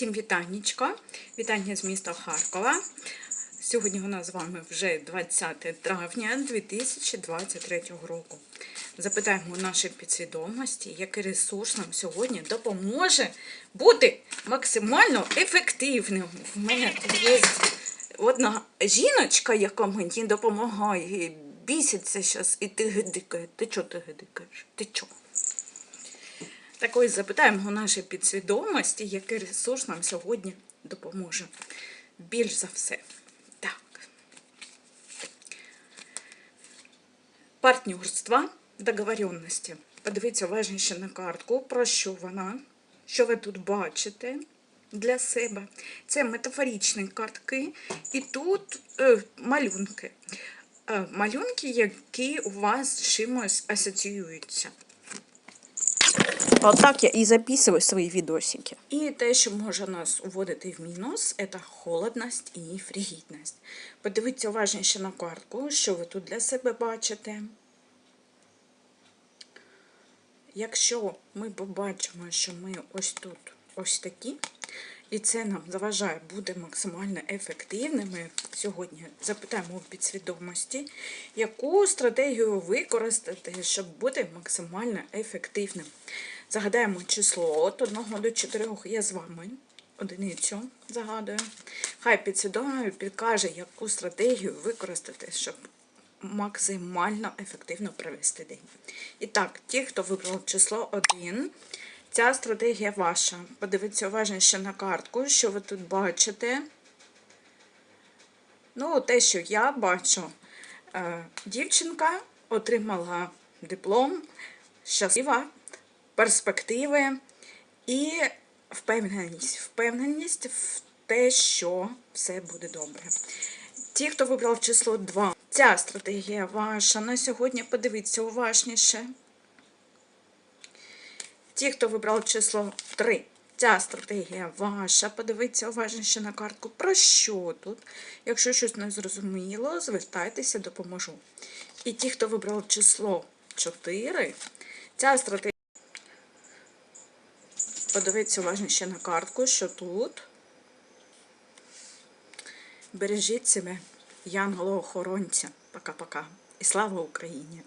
Всім вітаннячко. Вітання з міста Харкова. Сьогодні у нас з вами вже 20 травня 2023 року. Запитаємо у нашій підсвідомості, який ресурс нам сьогодні допоможе бути максимально ефективним. В мене є одна жіночка, яка мені допомагає. Біситься зараз і ти гидикає. Ти чого ти гидикаєш? Ти чого? Так ось запитаємо у нашій підсвідомості, який ресурс нам сьогодні допоможе. Більш за все. Так. Партнерства, договоренності. Подивіться уважніше на картку, про що вона, що ви тут бачите для себе. Це метафоричні картки, і тут е, малюнки. Е, малюнки, які у вас з чимось асоціюються. Вот я і записую свої відосики. І те, що може нас уводити в мінус, це холодність і фрігідність. Подивіться уважніше на картку, що ви тут для себе бачите. Якщо ми побачимо, що ми ось тут ось такі, і це нам заважає бути максимально ефективними, сьогодні запитаємо у підсвідомості, яку стратегію використати, щоб бути максимально ефективним. Загадаємо число від 1 до 4 я з вами. Одиницю загадую. Хай підсвідомо підкаже, яку стратегію використати, щоб максимально ефективно провести день. І так, ті, хто вибрав число 1, ця стратегія ваша. Подивіться уважніше на картку, що ви тут бачите. Ну, те, що я бачу, е, дівчинка отримала диплом, щаслива, перспективи і впевненість. Впевненість в те, що все буде добре. Ті, хто вибрав число 2, ця стратегія ваша на сьогодні, подивіться уважніше. Ті, хто вибрав число 3, ця стратегія ваша, подивіться уважніше на картку. Про що тут? Якщо щось не зрозуміло, звертайтеся, допоможу. І ті, хто вибрав число 4, ця стратегія. Подивіться уважніше на картку, що тут. Бережіть себе, янголо-охоронця. Пока-пока. І слава Україні!